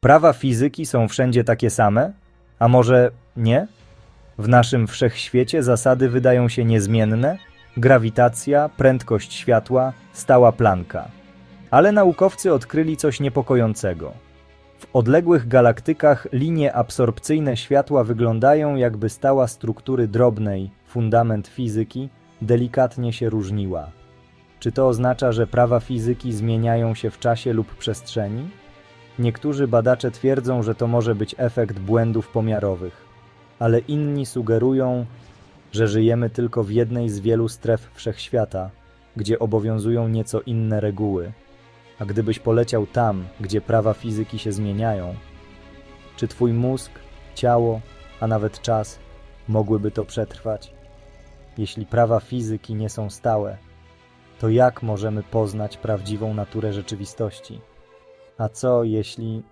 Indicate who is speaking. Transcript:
Speaker 1: Prawa fizyki są wszędzie takie same? A może nie? W naszym wszechświecie zasady wydają się niezmienne? Grawitacja, prędkość światła, stała planka. Ale naukowcy odkryli coś niepokojącego. W odległych galaktykach linie absorpcyjne światła wyglądają jakby stała struktury drobnej, fundament fizyki, delikatnie się różniła. Czy to oznacza, że prawa fizyki zmieniają się w czasie lub przestrzeni? Niektórzy badacze twierdzą, że to może być efekt błędów pomiarowych, ale inni sugerują, że żyjemy tylko w jednej z wielu stref wszechświata, gdzie obowiązują nieco inne reguły. A gdybyś poleciał tam, gdzie prawa fizyki się zmieniają, czy twój mózg, ciało, a nawet czas mogłyby to przetrwać? Jeśli prawa fizyki nie są stałe, to jak możemy poznać prawdziwą naturę rzeczywistości? A co jeśli